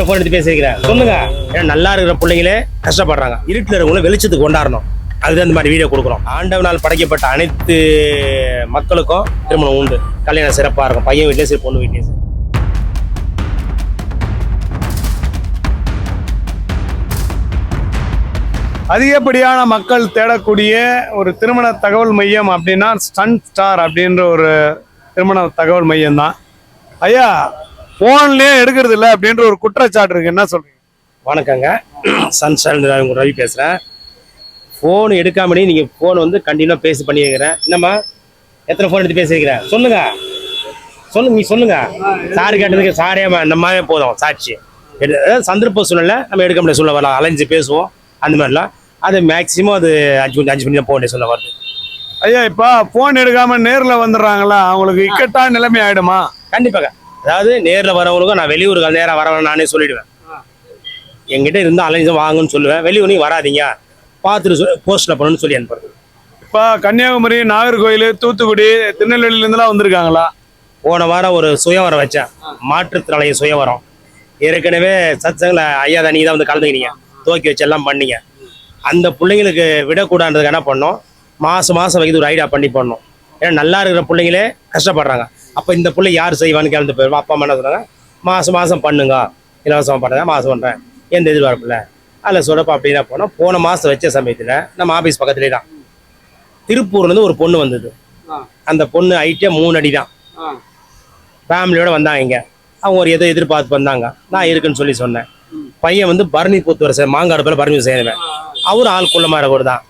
எத்தனை ஃபோன் எடுத்து பேசியிருக்கிறேன் சொல்லுங்க. ஏன்னா நல்லா இருக்கிற பிள்ளைங்களே கஷ்டப்படுறாங்க. இருட்டில் இருக்கவங்களும் வெளிச்சத்துக்கு கொண்டாடணும். அதுதான் இந்த மாதிரி வீடியோ கொடுக்குறோம். ஆண்டவனால் படைக்கப்பட்ட அனைத்து மக்களுக்கும் திருமணம் உண்டு. கல்யாணம் சிறப்பாக இருக்கும். பையன் வீட்லேயும் சரி பொண்ணு வீட்லேயும் சரி. அதிகப்படியான மக்கள் தேடக்கூடிய ஒரு திருமண தகவல் மையம் அப்படின்னா ஸ்டன் ஸ்டார் அப்படின்ற ஒரு திருமண தகவல் மையம் தான் ஐயா ஃபோன்லேயே எடுக்கிறது இல்லை அப்படின்ற ஒரு குற்றச்சாட்டு இருக்கு. என்ன சொல்றீங்க? வணக்கங்க. சன்ஷைன் உங்க ரவி பேசுகிறேன் ஃபோன் எடுக்காமலே நீங்கள் ஃபோன் வந்து கண்டினியூவாக பேசி பண்ணியிருக்கிறேன் என்னம்மா? எத்தனை ஃபோன் எடுத்து பேசியிருக்கிறேன் சொல்லுங்க. சொல்லுங்க நீ சொல்லுங்க. சார் கேட்டதுக்கு சாரே நம்மவே போதும். சாட்சி. அதாவது சந்தர்ப்ப சூழ்நிலை நம்ம எடுக்க முடியாது சொல்ல வரலாம். அலைஞ்சு பேசுவோம். அந்த மாதிரிலாம். அது மேக்ஸிமம் அது அஞ்சு மணி அஞ்சு மணி தான் போக வேண்டிய சொல்ல வருது. ஐயா இப்போ ஃபோன் எடுக்காம நேரில் வந்துடுறாங்களா? அவங்களுக்கு இக்கட்டான நிலைமை ஆயிடுமா? கண்டிப்பாக அதாவது நேரில் வரவங்களுக்கும் நான் வெளியூர்கள் நேராக வரவேன் நானே சொல்லிடுவேன். என்கிட்ட இருந்தால் அலைஞ்சு வாங்கன்னு சொல்லுவேன். வெளியூர் நீங்க வராதீங்க. பார்த்துட்டு சொல்லி போஸ்ட்டில் பண்ணணும்னு சொல்லி அனுப்புறது. இப்போ கன்னியாகுமரி நாகர்கோயில் தூத்துக்குடி திருநெல்வேலியிலேருந்துலாம் வந்திருக்காங்களா? போன வாரம் ஒரு சுயவரம் வச்சேன். மாற்றுத்திறனாளிய சுயவரம். ஏற்கனவே சத்சங்கில் ஐயா தான் நீங்க தான் வந்து கலந்துக்கினீங்க. துவக்கி வச்சு எல்லாம் பண்ணீங்க. அந்த பிள்ளைங்களுக்கு விடக்கூடாதுக்கு என்ன பண்ணோம்? மாதம் மாதம் வைக்கிறது ஒரு ஐடியா பண்ணி பண்ணோம். ஏன்னா நல்லா இருக்கிற பிள்ளைங்களே கஷ்டப்படுறாங்க. அப்போ இந்த பிள்ளை யார் செய்வான்னு கேள்வி போயிடுவோம் அப்பா அம்மா என்ன சொன்னாங்க மாதம் மாதம் பண்ணுங்க. இலவசமாக பண்ணுங்க. மாதம் பண்ணுறேன் எந்த எதிர்பார்ப்பில்ல அதில் சொல்லப்போ அப்படின்னா போனோம் போன மாதம் வச்ச சமயத்தில் நம்ம ஆஃபீஸ் பக்கத்துலேயே தான். திருப்பூர்லேருந்து ஒரு பொண்ணு வந்தது. அந்த பொண்ணு ஐட்டியா மூணு அடி தான். ஃபேமிலியோட வந்தாங்க இங்க. அவங்க ஒரு எதோ எதிர்பார்த்து வந்தாங்க. நான் இருக்குன்னு சொல்லி சொன்னேன். பையன் வந்து பரணி கூத்து வர மாங்காடு பேர் பரணி செய்வேன் அவரும் ஆள் குள்ள மாதிரி தான்.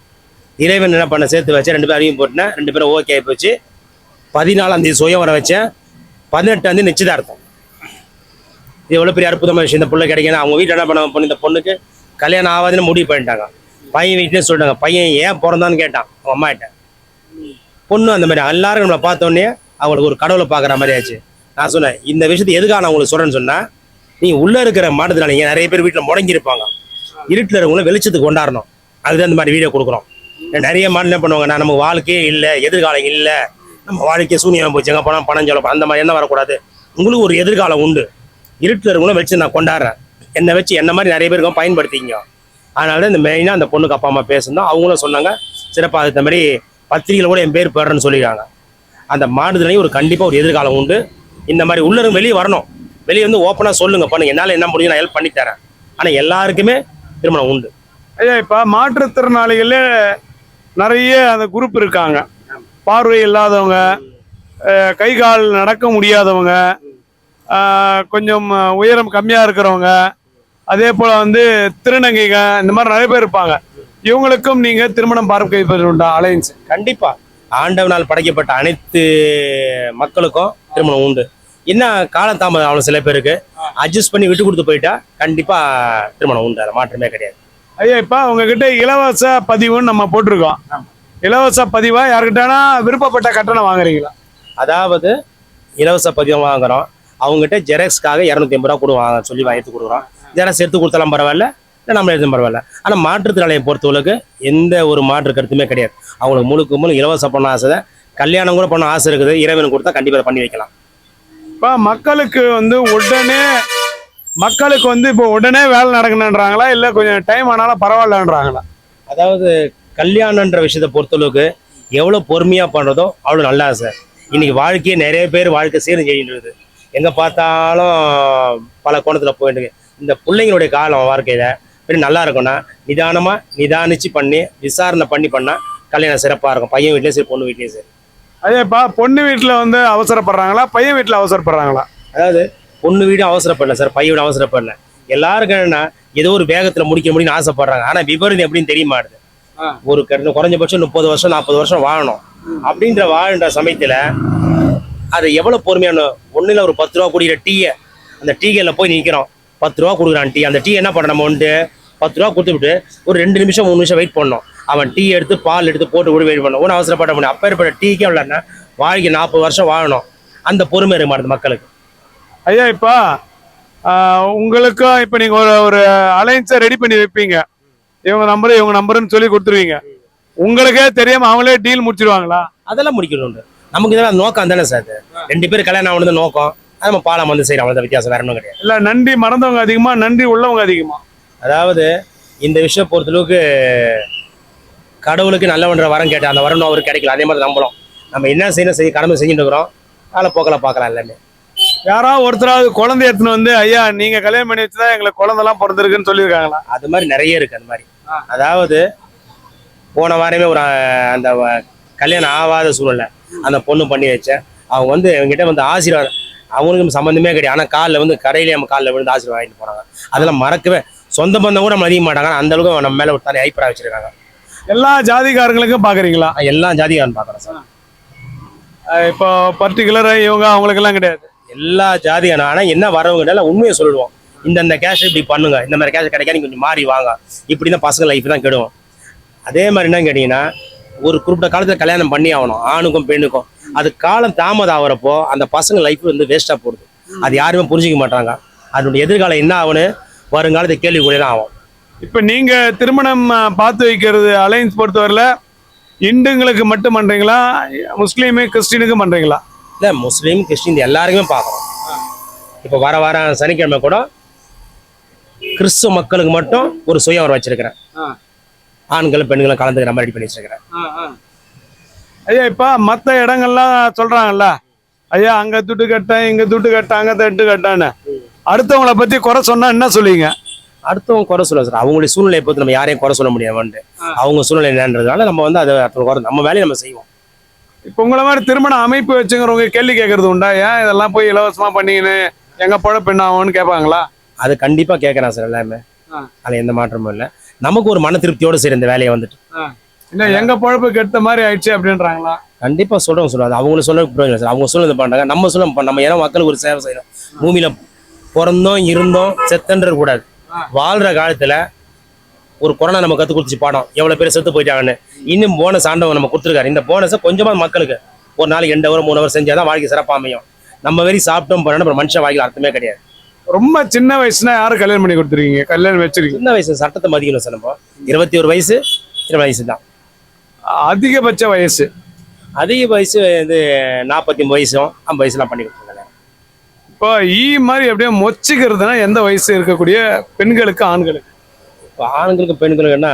இறைவன் என்ன பண்ண சேர்த்து வச்சேன் ரெண்டு பேரும் அறியும் போட்டேன் ரெண்டு பேரும் ஓகே ஆகி போச்சு. பதினாலாம் தேதி சுயம் வர வச்சேன். பதினெட்டாம் தேதி நிச்சயதார்த்தம். இது எவ்வளோ பெரிய அற்புதமான விஷயம். இந்த பிள்ளை கிடைக்கணும். அவங்க வீட்டில் என்ன பண்ண பொண்ணு? இந்த பொண்ணுக்கு கல்யாணம் ஆகாதுன்னு முடிவு பண்ணிட்டாங்க. பையன் வீட்டிலே சொல்லிட்டாங்க பையன் ஏன் பிறந்தான்னு கேட்டான். அவங்க அம்மாட்ட பொண்ணு அந்த மாதிரி. எல்லாரும் நம்மளை பார்த்தோன்னே அவங்களுக்கு ஒரு கடவுளை பார்க்குற மாதிரி ஆச்சு. நான் சொன்னேன் இந்த விஷயத்தை எதுக்காக நான் உங்களுக்கு சொல்கிறேன்னு சொன்னால் நீ உள்ளே இருக்கிற மாட்டுத்தினாலிங்க நிறைய பேர் வீட்டில் முடங்கி இருப்பாங்க இருட்டில் இருக்கவங்களும் வெளிச்சத்துக்கு கொண்டாடணும். அதுதான் இந்த மாதிரி வீடியோ கொடுக்குறோம். நிறைய மாடு என்ன பண்ணுவாங்க? நான் நமக்கு வாழ்க்கையே இல்லை எதிர்காலம் இல்லை. நம்ம வாழ்க்கையை சூனியம் போச்சு. எங்கே போனால் பணம் சொல்லப்போ அந்த மாதிரி என்ன வரக்கூடாது. உங்களுக்கு ஒரு எதிர்காலம் உண்டு. இருட்டில் இருக்கணும் வச்சு நான் கொண்டாடுறேன். என்னை வச்சு என்ன மாதிரி நிறைய பேருக்கும் பயன்படுத்திங்க அதனால இந்த மெயினாக அந்த பொண்ணுக்கு அப்பா அம்மா பேசணும் அவங்களும் சொன்னாங்க சிறப்பாக அதுக்கு மாதிரி பத்திரிகையில் கூட என் பேர் பெறன்னு சொல்லிடுறாங்க அந்த மாடுதலையும் ஒரு கண்டிப்பாக ஒரு எதிர்காலம் உண்டு. இந்த மாதிரி உள்ளரும் வெளியே வரணும். வெளியே வந்து ஓப்பனாக சொல்லுங்கள் பண்ணுங்கள் என்னால் என்ன முடியும் நான் ஹெல்ப் பண்ணித்தரேன் ஆனால் எல்லாருக்குமே திருமணம் உண்டு. ஐயா இப்போ மாற்றுத்திறனாளிகளே நிறைய அந்த குரூப் இருக்காங்க. பார்வை இல்லாதவங்க கை கால் நடக்க முடியாதவங்க கொஞ்சம் உயரம் கம்மியாக இருக்கிறவங்க அதே போல் வந்து திருநங்கைங்க இந்த மாதிரி நிறைய பேர் இருப்பாங்க. இவங்களுக்கும் நீங்கள் திருமணம் பார்க்க உண்டா அலைன்ஸ் கண்டிப்பாக ஆண்டவனால் படைக்கப்பட்ட அனைத்து மக்களுக்கும் திருமணம் உண்டு. என்ன காலதாமதம் ஆகணும் சில பேருக்கு? அட்ஜஸ்ட் பண்ணி விட்டு கொடுத்து போயிட்டா கண்டிப்பாக திருமணம் உண்டு. அதில் மாற்றமே கிடையாது. ஐயா இப்போ உங்ககிட்ட இலவச பதிவுன்னு நம்ம போட்டிருக்கோம். இலவச பதிவா யாருக்கிட்டனா விருப்பப்பட்ட கட்டணம் வாங்குறீங்களா? அதாவது இலவச பதிவம் வாங்குறோம். அவங்ககிட்ட ஜெராக்ஸ்க்காக இரநூத்தி ஐம்பது ரூபா கொடுவாங்க சொல்லி எடுத்து கொடுக்குறோம். ஜெராக்ஸ் எடுத்து கொடுத்தாலும் பரவாயில்ல இல்லை நம்ம எடுத்தும் பரவாயில்ல. ஆனால் மாற்றுத்திறனாளியை பொறுத்தவரைக்கு எந்த ஒரு மாற்று கருத்துமே கிடையாது. அவங்களுக்கு முழுக்க முழு இலவச பண்ண ஆசை தான். கல்யாணம் கூட பண்ண ஆசை இருக்குது. இறைவனுக்கு கொடுத்தா கண்டிப்பாக பண்ணி வைக்கலாம். இப்போ மக்களுக்கு வந்து உடனே மக்களுக்கு வந்து இப்போ உடனே வேலை நடக்கணுன்றாங்களா இல்லை கொஞ்சம் டைம் ஆனாலும் பரவாயில்லன்றாங்களா? அதாவது கல்யாணன்ற விஷயத்தை பொறுத்தளவுக்கு எவ்வளோ பொறுமையாக பண்ணுறதோ அவ்வளோ நல்லா சார். இன்னைக்கு வாழ்க்கையே நிறைய பேர் வாழ்க்கை சீரம் செய்கின்றது எங்கே பார்த்தாலும் பல கோணத்தில் போயிட்டு. இந்த பிள்ளைங்களுடைய காலம் வாழ்க்கையில் பெரிய நல்லா இருக்கும்னா நிதானமாக நிதானிச்சு பண்ணி விசாரணை பண்ணி பண்ணால் கல்யாணம் சிறப்பாக இருக்கும். பையன் வீட்லேயும் சரி பொண்ணு வீட்லேயும் சரி. அதேப்பா பொண்ணு வீட்டில் வந்து அவசரப்படுறாங்களா? பையன் வீட்டில் அவசரப்படுறாங்களா? அதாவது பொண்ணு வீடும் அவசரப்படல சார் பையன் வீடும் அவசரப்படல. எல்லாருக்கும் என்னன்னா ஏதோ ஒரு வேகத்தில் முடிக்க முடியும்னு ஆசைப்படுறாங்க. ஆனால் விபரீதம் எப்படின்னு தெரிய மாட்டுது. ஒரு கரு- குறைஞ்சபட்சம் முப்பது வருஷம் நாற்பது வருஷம் வாழணும். அப்படின்ற வாழ்ன்ற சமயத்தில் அது எவ்வளோ பொறுமையான ஒன்றில் ஒரு பத்து ரூபா குடிக்கிற டீயை அந்த டீகளில் போய் நிற்கிறோம் பத்து ரூபா கொடுக்குறான் டீ. அந்த டீ என்ன பண்ண நம்ம வந்துட்டு பத்து ரூபா கொடுத்துவிட்டு ஒரு ரெண்டு நிமிஷம் மூணு நிமிஷம் வெயிட் பண்ணோம். அவன் டீ எடுத்து பால் எடுத்து போட்டு கூட வெயிட் பண்ணோம். ஒன்றும் அவசரப்பட முடியும். அப்போ ஏற்பட்ட டீக்கே இல்லைன்னா வாழ்க்கை நாற்பது வருஷம் வாழணும். அந்த பொறுமை இருக்க மாட்டேது மக்களுக்கு. ஐயா இப்போ உங்களுக்கும் இப்போ நீங்கள் ஒரு ஒரு அலைன்ஸை ரெடி பண்ணி வைப்பீங்க. இவங்க நம்பரு இவங்க நம்பருன்னு சொல்லி கொடுத்துருவீங்க. உங்களுக்கே தெரியாம அவங்களே டீல் முடிச்சிருவாங்களா? அதெல்லாம் முடிக்கணும் நமக்கு இதெல்லாம் நோக்கம் தானே சார் ரெண்டு பேரும் கல்யாணம் ஆகணும் நோக்கம். அது நம்ம பாலம் வந்து செய்கிறோம் அவ்வளோ வித்தியாசம் வேற ஒன்றும் கிடையாது. இல்ல நன்றி மறந்தவங்க அதிகமா நன்றி உள்ளவங்க அதிகமா. அதாவது இந்த விஷயம் பொறுத்தளவுக்கு கடவுளுக்கு நல்லவன்ற வரம் கேட்டேன் அந்த வரம் அவருக்கு கிடைக்கல. அதே மாதிரி நம்பலாம் நம்ம என்ன செய்யணும் செய்ய கடமை செஞ்சுட்டு இருக்கிறோம். காலப்போக்கில் பார்க்கலாம் எல்லாமே. யாராவது ஒருத்தராவது குழந்தை எடுத்துன்னு வந்து ஐயா நீங்க கல்யாணம் பண்ணி வச்சுதான் எங்களுக்கு குழந்தைலாம் பிறந்திருக்குன்னு சொல்லியிருக்காங்களா? அது மாதிரி நிறைய இருக்கு அந்த மாதிரி. அதாவது போன வாரமே ஒரு அந்த கல்யாணம் ஆகாத சூழ்நிலை. அந்த பொண்ணு பண்ணி வச்சேன். அவங்க வந்து என்கிட்ட வந்து ஆசீர்வாதம். அவங்களுக்கும் சம்மந்தமே கிடையாது. ஆனால் காலில் வந்து கடையிலே நம்ம காலில் விழுந்து ஆசீர்வாதம் வாங்கிட்டு போனாங்க. அதெல்லாம் மறக்கவே சொந்த பந்தம் கூட நம்ம அதிக மாட்டாங்க. அந்த அளவுக்கு நம்ம மேலே ஒரு தனி அபிப்பிராயம் வச்சிருக்காங்க. எல்லா ஜாதிக்காரங்களுக்கும் பாக்குறீங்களா? நான் எல்லா ஜாதிகாரன் பார்க்குறேன் சார். இப்போ பர்டிகுலரா இவங்க அவங்களுக்கு எல்லாம் கிடையாது. எல்லா ஜாதியான ஆனால் என்ன வரவங்க உண்மையை சொல்லுவோம். இந்தந்த கேஷ் இப்படி பண்ணுங்க இந்த மாதிரி கேஷ் கிடைக்காது நீங்கள் கொஞ்சம் மாறி வாங்க. இப்படி தான் பசங்க லைஃப் தான் கெடுவோம். அதே மாதிரி என்ன கேட்டிங்கன்னா ஒரு குறிப்பிட்ட காலத்தில் கல்யாணம் பண்ணி ஆகணும் ஆணுக்கும் பெண்ணுக்கும். அது காலம் தாமதம் ஆகிறப்போ அந்த பசங்க லைஃப் வந்து வேஸ்ட்டாக போடுது அது யாருமே புரிஞ்சிக்க மாட்டாங்க. அதனுடைய எதிர்காலம் என்ன ஆகும்னு வருங்காலத்தை கேள்விக்குள்ளே தான் ஆகும். இப்போ நீங்கள் திருமணம் பார்த்து வைக்கிறது அலைன்ஸ் பொறுத்தவரையில் இந்துங்களுக்கு மட்டும் பண்ணுறீங்களா முஸ்லீமு கிறிஸ்டினுக்கும் பண்ணுறீங்களா இல்லை முஸ்லீம் கிறிஸ்டின் எல்லாருக்குமே பார்க்குறோம். இப்போ வர வர சனிக்கிழமை கூட கிறிஸ்துவ மக்களுக்கு மட்டும் ஒரு சுயவரம் வச்சிருக்கிறேன் ஆண்களும் பெண்களும் கலந்துக்கிற மாதிரி பண்ணி வச்சிருக்கிறேன் ஐயா இப்ப மத்த இடங்கள்லாம் சொல்றாங்கல்ல? ஐயா அங்க துட்டு கட்டேன் இங்க துட்டு கட்டேன் அங்க தட்டு கட்டான்னு. அடுத்தவங்கள பத்தி குறை சொன்னா என்ன சொல்லுவீங்க? அடுத்தவங்க குறை சொல்ல சார் அவங்களுடைய சூழ்நிலையை பொறுத்து நம்ம யாரையும் குறை சொல்ல முடியாமன்ட்டு அவங்க சூழ்நிலை என்னன்றதுனால நம்ம வந்து அதை குறை நம்ம வேலையை நம்ம செய்வோம். இப்ப உங்களை மாதிரி திருமண அமைப்பு வச்சுங்கிறவங்க கேள்வி கேட்கறது உண்டா? ஏன் இதெல்லாம் போய் இலவசமா பண்ணிக்கின்னு எங்க பொழப்பு என்ன ஆகும்னு கேட்பாங்களா? அது கண்டிப்பா கேட்கறேன் சார் எல்லாமே. அதுல எந்த மாற்றமும் இல்லை. நமக்கு ஒரு மன திருப்தியோட சரி இந்த வேலையை வந்துட்டு. இல்ல எங்க பொழப்பு கெட்ட மாதிரி ஆயிடுச்சு அப்படின்றாங்களா? கண்டிப்பா சொல்றவங்க சொல்லுவாங்க அவங்களும் சொல்ல பிரயோஜனம் சார். அவங்க சொல்ல பண்றாங்க. நம்ம சொல்ல நம்ம ஏன்னா மக்களுக்கு ஒரு சேவை செய்யணும். பூமியில பிறந்தோம் இருந்தோம் செத்தன்ற கூடாது வாழ்ற காலத்துல ஒரு கொரோனா நம்ம கத்து கொடுத்துச்சு பாடம். எவ்வளவு பேர் செத்து போயிட்டாங்கன்னு. இன்னும் போனஸ் ஆண்டவங்க நம்ம கொடுத்துருக்காரு. இந்த போனஸை கொஞ்சமா மக்களுக்கு ஒரு நாளைக்கு ரெண்டு ஹவர் மூணு ஹவர் செஞ்சாதான் வாழ்க்கை சிறப்பா அமையும். நம்ம வெறி சாப்பிட்டோம் பண்ணணும் அப்புறம் மனுஷன் வாழ்க்கையில் அர்த்தமே கிடையாது. ரொம்ப சின்ன வயசுனா யாரும் கல்யாணம் பண்ணி கொடுத்துருக்கீங்க? கல்யாணம் வச்சிருக்கீங்க. சின்ன வயசு சட்டத்தை மதிக்கணும் சார் நம்ம. இருபத்தி ஒரு வயசு இருபது வயசு தான் அதிகபட்ச வயசு. அதிக வயசு வந்து நாற்பத்தி வயசும் ஐம்பது வயசுலாம் பண்ணி கொடுத்துருக்காங்க. இப்போ ஈ மாதிரி அப்படியே மொச்சிக்கிறதுனா எந்த வயசு இருக்கக்கூடிய பெண்களுக்கு ஆண்களுக்கு? இப்போ ஆண்களுக்கும் பெண்களுக்குன்னா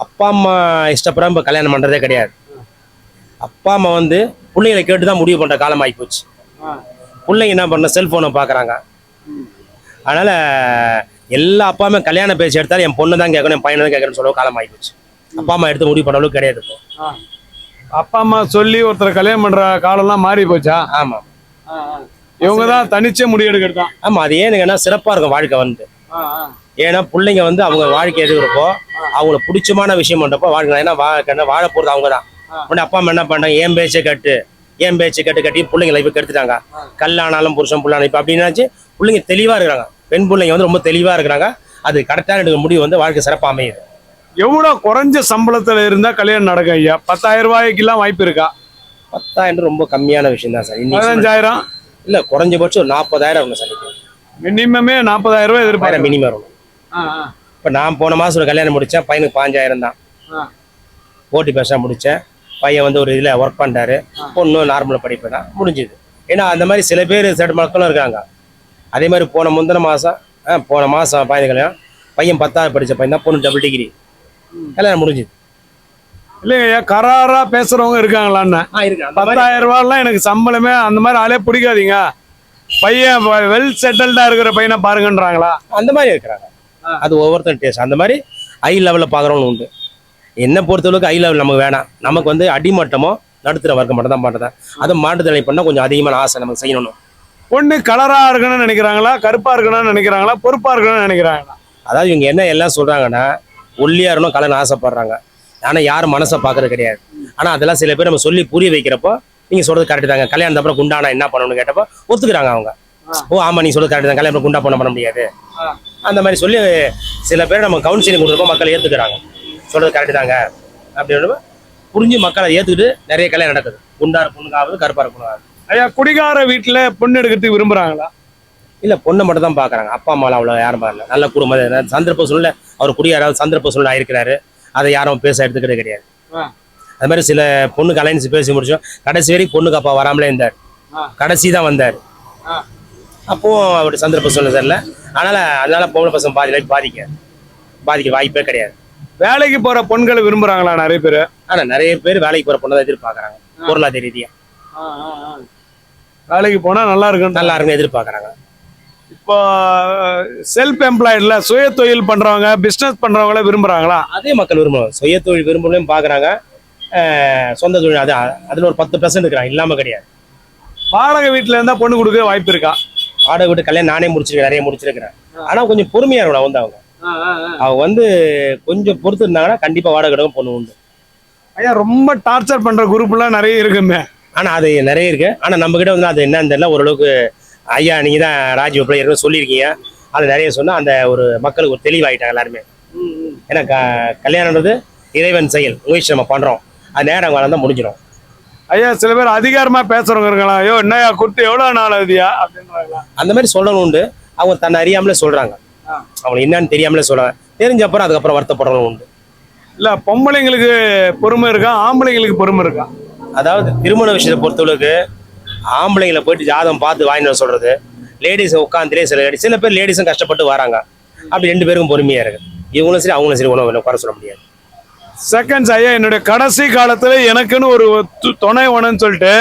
அப்பா அம்மா இஷ்டப்படாம இப்போ கல்யாணம் பண்ணுறதே கிடையாது. அப்பா அம்மா வந்து பிள்ளைங்களை கேட்டு தான் முடிவு பண்ணுற காலம் ஆகி போச்சு பிள்ளைங்க என்ன பண்ண செல்ஃபோனை பார்க்குறாங்க அதனால் எல்லா அப்பா அம்மா கல்யாண பேச்சு எடுத்தாலும் என் பொண்ணு தான் கேட்கணும் என் பையனை தான் கேட்கணும்னு சொல்ல காலம் ஆகி போச்சு அப்பா அம்மா எடுத்து முடிவு பண்ண அளவுக்கு கிடையாது இப்போ. அப்பா அம்மா சொல்லி ஒருத்தர் கல்யாணம் பண்ற காலம்லாம் மாறி போச்சா? ஆமாம் இவங்க தான் தனிச்சே முடிவெடுக்கிறது தான் ஆமாம் அது ஏனுங்கன்னா சிறப்பாக இருக்கும் வாழ்க்கை வந்து. ஏன்னா பிள்ளைங்க வந்து அவங்க வாழ்க்கை எதுக்கிறப்போ அவங்களுக்கு பிடிச்சமான விஷயம் பண்றப்போ வாழ்க்கை ஏன்னா வாழ போறது அவங்க தான் உடனே அப்பா அம்மா என்ன பண்றாங்க? ஏன் பேச்சை கட்டு. ஏன் பேச்சை கட்டு கட்டி பிள்ளைங்க லைஃப் கெடுத்துட்டாங்க. கல்லானாலும் புருஷன் புள்ளான இப்போ அப்படின்னாச்சு பிள்ளைங்க தெளிவா இருக்கிறாங்க. பெண் பிள்ளைங்க வந்து ரொம்ப தெளிவா இருக்கிறாங்க. அது கரெக்டான எடுக்கிற முடிவு வந்து வாழ்க்கை சிறப்பா அமையுது. எவ்வளவு குறைஞ்ச சம்பளத்துல இருந்தா கல்யாணம் நடக்கும் ஐயா? பத்தாயிரம் ரூபாய்க்கெல்லாம் வாய்ப்பு இருக்கா? பத்தாயிரம் ரொம்ப கம்மியான விஷயம் தான் சார் பதினஞ்சாயிரம்? இல்ல குறைஞ்சபட்சம் நாற்பதாயிரம் ஒன்று சார் மினிமமே நாற்பதாயிரம் ரூபாய் எதிர்பார்க்க மினிமம் இப்போ நான் போன மாதம் ஒரு கல்யாணம் முடித்தேன் பையனுக்கு பாஞ்சாயிரம் தான். ஆ. ஓட்டி பேச முடித்தேன் பையன் வந்து ஒரு இதில் ஒர்க் பண்ணிட்டாரு பொண்ணு நார்மல் படிப்பு தான் முடிஞ்சுது. ஏன்னா அந்த மாதிரி சில பேர் சில மக்களும் இருக்காங்க. அதே மாதிரி போன முந்தின மாதம் ஆ போன மாதம் பையன் கல்யாணம். பையன் பத்தாவது படித்த பையன் தான் பொண்ணு டபுள் டிகிரி கல்யாணம் முடிஞ்சுது. இல்லைங்க ஐயா கராரா பேசுறவங்க இருக்காங்களான்னு. பத்தாயிரம் ரூபாய்லாம் எனக்கு சம்பளமே அந்த மாதிரி ஆளே பிடிக்காதீங்க. பையன் வெல் செட்டில்டா இருக்கிற பையனை பாருங்கன்றாங்களா? அந்த மாதிரி இருக்கிறாங்க. அது ஒவ்வொருத்தரும் டேஸ்ட் அந்த மாதிரி ஹை லெவலில் பார்க்குறவங்க உண்டு. என்னை பொறுத்தளவுக்கு ஹை லெவல் நமக்கு வேணாம். நமக்கு வந்து அடிமட்டமோ நடுத்தர வர்க்கம் மட்டும் தான் பண்ணுறேன் அது மாற்றுத்திறனை பண்ணால் கொஞ்சம் அதிகமான ஆசை நமக்கு செய்யணும். பொண்ணு கலரா இருக்கணும்னு நினைக்கிறாங்களா கருப்பா இருக்கணும்னு நினைக்கிறாங்களா பொறுப்பா இருக்கணும்னு நினைக்கிறாங்களா? அதாவது இவங்க என்ன எல்லாம் சொல்கிறாங்கன்னா ஒல்லியா இருக்கணும் கலன்னு ஆசைப்படுறாங்க. ஆனால் யாரும் மனசை பார்க்கறது கிடையாது. ஆனால் அதெல்லாம் சில பேர் நம்ம சொல்லி புரிய வைக்கிறப்போ நீங்கள் சொல்றது கரெக்ட் தாங்க. கல்யாணத்து அப்புறம் குண்டானா என்ன பண்ணணும்னு கேட்டப்போ ஒத்துக்கிறாங்க அவங்க. ஓ ஆமாம் நீ சொல்றது கரெக்ட் தான். கல்யாணம் குண்டா பண்ண பண்ண முடியாது. அந்த மாதிரி சொல்லி சில பேர் நம்ம கவுன்சிலிங் கொடுக்குறப்போ மக்கள் ஏற்றுக்கிறாங்க சொல்றது கரெக்ட் தாங்க. அப்படின்றப்ப புரிஞ்சு மக்கள் அதை ஏற்றுக்கிட்டு நிறைய கல்யாணம் நடக்குது. குண்டா பொண்ணுக்காவது கருப்பா பொண்ணுக்காவது. ஐயா குடிகார வீட்டுல பொண்ணு எடுக்கிறதுக்கு விரும்புறாங்களா? இல்லை பொண்ணை மட்டும் தான் பார்க்குறாங்க அப்பா அம்மாலாம் அவ்வளோ யாரும் பார்க்கல நல்ல குடும்பம். சந்தர்ப்ப சூழ்நிலை அவர் குடியாராவது சந்தர்ப்ப சூழ்நிலை ஆயிருக்கிறாரு. அதை யாரும் பேச எடுத்துக்கிட்டே கிடையாது. அது மாதிரி சில பொண்ணுக்கு அலைன்ஸ் பேசி முடிச்சோம். கடைசி வரைக்கும் பொண்ணுக்கு அப்பா வராமலே இருந்தார். கடைசி தான் வந்தார். அப்போவும் அவருடைய சந்தர்ப்ப சூழ்நிலை தெரியல. அதனால அதனால பொம்பளை பசங்க பாதி லைஃப் பாதிக்க பாதிக்க வாய்ப்பே கிடையாது. வேலைக்கு போற பெண்களை விரும்புறாங்களா நிறைய பேர்? ஆனா நிறைய பேர் வேலைக்கு போற பொண்ணை தான் எதிர்பார்க்கறாங்க. பொருளாதார ரீதியா. வேலைக்கு போனா நல்லா இருக்கும் நல்லா இருக்குன்னு எதிர்பார்க்கறாங்க. இப்போ செல்ஃப் எம்ப்ளாய்டுல சுய தொழில் பண்றவங்க பிசினஸ் பண்றவங்கள விரும்புறாங்களா? அதே மக்கள் விரும்பும் சுய தொழில் விரும்பலையும் பார்க்கறாங்க சொந்த தொழில் அது அதுல ஒரு பத்து பர்சன்ட் இருக்கிறாங்க. இல்லாம கிடையாது. வாடகை வீட்டுல இருந்தா பொண்ணு கொடுக்க வாய்ப்பு இருக்கா? வாடகை விட்டு கல்யாணம் நானே முடிச்சிருக்கேன் நிறைய முடிச்சிருக்கிறேன். ஆனா கொஞ்சம் பொறுமையா இருக்கணும் வந்து அவங்க. அவங்க வந்து கொஞ்சம் பொறுத்து இருந்தாங்கன்னா கண்டிப்பா வாடகை கிடக்கும் பொண்ணு உண்டு. ஐயா ரொம்ப டார்ச்சர் பண்ற குரூப் எல்லாம் நிறைய இருக்குமே. ஆனா அது நிறைய இருக்கு. ஆனா நம்ம கிட்ட வந்து அது என்னன்னு தெரியல. ஓரளவுக்கு ஐயா நீங்க தான் ராஜீவ் பிள்ளை ஏற்கனவே சொல்லியிருக்கீங்க. அது நிறைய சொன்னா அந்த ஒரு மக்களுக்கு ஒரு தெளிவாயிட்டாங்க எல்லாருமே. ஏன்னா க- கல்யாணம்ன்றது இறைவன் செயல். முயற்சி நம்ம பண்றோம். அது நேரம் வளர்ந்தா முடிஞ்சிடும். ஐயா சில பேர் அதிகாரமா பேசுறவங்க இருக்கலாம் ஐயோ என்னய்யா கொடுத்து எவ்வளவு நாள் ஆகுதியா அப்படின்றாங்களா அந்த மாதிரி சொல்லணும் உண்டு. அவங்க தன்னை அறியாமலே சொல்றாங்க. அவங்களுக்கு என்னன்னு தெரியாமலே சொல்றாங்க. தெரிஞ்ச அப்புறம் அதுக்கப்புறம் வருத்தப்படுறவங்க உண்டு. இல்ல பொம்பளைங்களுக்கு பொறுமை இருக்கா? ஆம்பளைங்களுக்கு பொறுமை இருக்கா? அதாவது திருமண விஷயத்தை பொறுத்தளவுக்கு ஆம்பளைங்களை போயிட்டு ஜாதகம் பார்த்து வாங்கிட்டு சொல்றது லேடிஸ் உட்காந்துலே சில ladies- சில பேர் லேடிஸும் கஷ்டப்பட்டு வராங்க. அப்படி ரெண்டு பேருக்கும் பொறுமையா இருக்கு. இவங்களும் சரி அவங்களும் சரி உணவு குறை சொல்ல முடியாது. செகண்ட்ஸ் ஐயா என்னுடைய கடைசி காலத்துல எனக்குன்னு ஒரு துணை வேணும்னு சொல்லிட்டு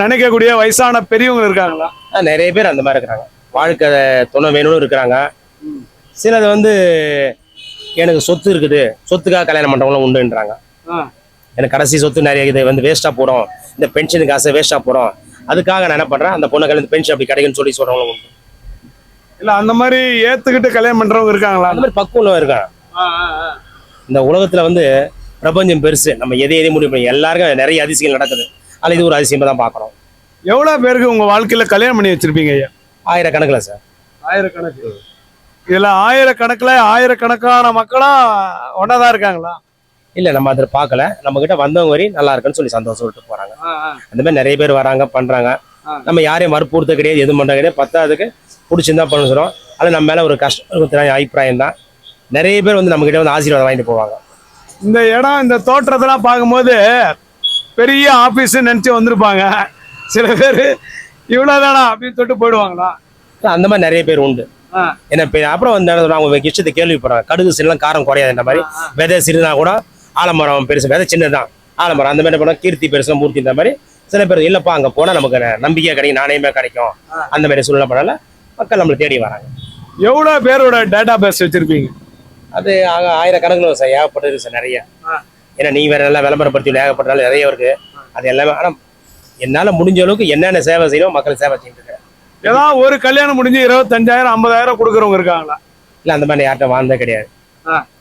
நினைக்கக்கூடிய வயசான பெரியவங்க இருக்காங்களா? நிறைய பேர் அந்த மாதிரி இருக்கிறாங்க. வாழ்க்கை துணை வேணும்னு இருக்கிறாங்க. சிலது வந்து எனக்கு சொத்து இருக்குது. சொத்துக்காக கல்யாணம் பண்றவங்களும் உண்டுன்றாங்க. எனக்கு கடைசி சொத்து நிறைய இது வந்து வேஸ்ட்டாக போடும் இந்த பென்ஷனுக்கு காசை வேஸ்ட்டாக போடும் அதுக்காக நான் என்ன பண்ணுறேன் அந்த பொண்ணை கல்யாணம் பென்ஷன் அப்படி கிடைக்குன்னு சொல்லி சொல்கிறவங்களும் உண்டு. இல்ல அந்த மாதிரி ஏத்துக்கிட்டு கல்யாணம் பண்றவங்க இருக்காங்களா? அந்த மாதிரி பக்குவம் இருக்காங்க. இந்த உலகத்தில் வந்து பிரபஞ்சம் பெருசு. நம்ம எதை எதை முடிவு பண்ணி எல்லாருக்கும் நிறைய அதிசயங்கள் நடக்குது. அதில் இது ஒரு அதிசயமாக தான் பார்க்குறோம். எவ்வளவு பேருக்கு உங்க வாழ்க்கையில கல்யாணம் பண்ணி வச்சிருப்பீங்க ஐயா? ஆயிரக்கணக்கில் சார் ஆயிரக்கணக்கு. இதுல ஆயிரக்கணக்குல ஆயிரக்கணக்கான மக்களா ஒன்னாதான் இருக்காங்களா? இல்லை நம்ம அதில் பார்க்கல. நம்ம கிட்ட வந்தவங்க வரையும் நல்லா இருக்குன்னு சொல்லி சந்தோஷம் சொல்லிட்டு போகிறாங்க அந்த மாதிரி நிறைய பேர் வராங்க பண்ணுறாங்க. நம்ம யாரையும் வற்புறுத்த கிடையாது எதுவும் பண்ணுறது கிடையாது. பத்தாவதுக்கு பிடிச்சிருந்தா பண்ண சொல்கிறோம் அது நம்ம மேலே ஒரு கஷ்டம் அபிப்பிராயம் தான். நிறைய பேர் வந்து நம்ம கிட்ட வந்து ஆசீர்வாதம் வாங்கிட்டு போவாங்க. இந்த இடம் இந்த தோற்றத்தெல்லாம் பார்க்கும்போது பெரிய ஆபீஸ் நினைச்சு வந்திருப்பாங்க. சில பேர் இவ்வளவுதானா அப்படின்னு சொல்லிட்டு போயிடுவாங்களா? அந்த மாதிரி நிறைய பேர் உண்டு. ஏன்னா அப்புறம் வந்து அவங்க இஷ்டத்தை கேள்விப்படுறாங்க. கடுகு சின்னலாம் காரம் குறையாதுன்ற மாதிரி. விதை சிறுனா கூட ஆலமரம் பெருசு விதை சின்னதுதான். ஆலமரம் அந்த மாதிரி என்ன பண்ணுவோம் கீர்த்தி பெருசு மூர்த்தின்ற மாதிரி சில பேர் இல்லப்பா அங்க போனா நமக்கு நம்பிக்கையா கிடைக்கும் நாணயமே கிடைக்கும். அந்த மாதிரி சூழ்நிலை பண்ணல மக்கள் நம்மளை தேடி வராங்க. எவ்வளவு பேரோட டேட்டா பேஸ் வச்சிருப்பீங்க? அது ஆக ஆயிரக்கணக்கில் சார் ஏகப்பட்டது சார் நிறைய. ஏன்னா நீ வேற நல்லா விளம்பரப்படுத்தி ஏகப்பட்டாலும் நிறைய இருக்கு. அது எல்லாமே ஆனா என்னால முடிஞ்ச அளவுக்கு என்னென்ன சேவை செய்யணும் மக்கள் சேவை செஞ்சுட்டு இருக்கேன் ஏதாவது ஒரு கல்யாணம் முடிஞ்சு இருபத்தஞ்சாயிரம் ஐம்பதாயிரம் கொடுக்குறவங்க இருக்காங்களா? இல்ல அந்த மாதிரி யார்கிட்ட வாழ்ந்தே கிடையாது.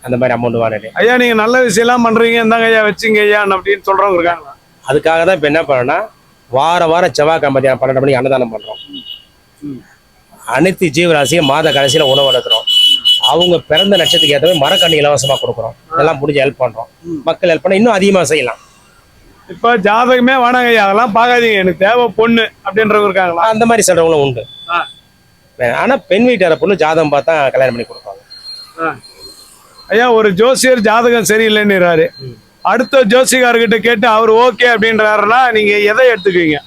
அந்த மாதிரி அமௌண்ட் வாங்கினது. ஐயா நீங்க நல்ல விஷயம்லாம் பண்றீங்க இந்தாங்க ஐயா வச்சுங்க ஐயா அப்படின்னு சொல்றவங்க இருக்காங்களா? அதுக்காக தான் இப்போ என்ன பண்ணோம்னா வார வாரம் செவ்வாய்க்கிழமை மதியானம் பன்னெண்டு மணிக்கு அன்னதானம் பண்றோம். அனைத்து ஜீவராசியும் மாத கடைசியில உணவு எடுக்கிறோம். அவங்க பிறந்த நட்சத்திரத்துக்கு ஏற்ற மாதிரி மரக்கண்ணி இலவசமா கொடுக்குறோம். இதெல்லாம் முடிஞ்சு ஹெல்ப் பண்றோம். ம். மக்கள் ஹெல்ப் பண்ண இன்னும் அதிகமா செய்யலாம். இப்ப ஜாதகமே வேணாங்க அதெல்லாம் பார்க்காதீங்க. எனக்கு தேவை பொண்ணு அப்படின்றவங்க இருக்காங்களா? அந்த மாதிரி சொல்றவங்களும் உண்டு. ஆ. ஆனா பெண் வீட்டார பொண்ணு ஜாதகம் பார்த்தா கல்யாணம் பண்ணி கொடுப்பாங்க. ஐயா ஒரு ஜோசியர் ஜாதகம் சரியில்லைன்னுறாரு. அடுத்த ஜோசிகார்கிட்ட கேட்டு அவர் ஓகே அப்படின்றாருன்னா நீங்க எதை எடுத்துக்குவீங்க?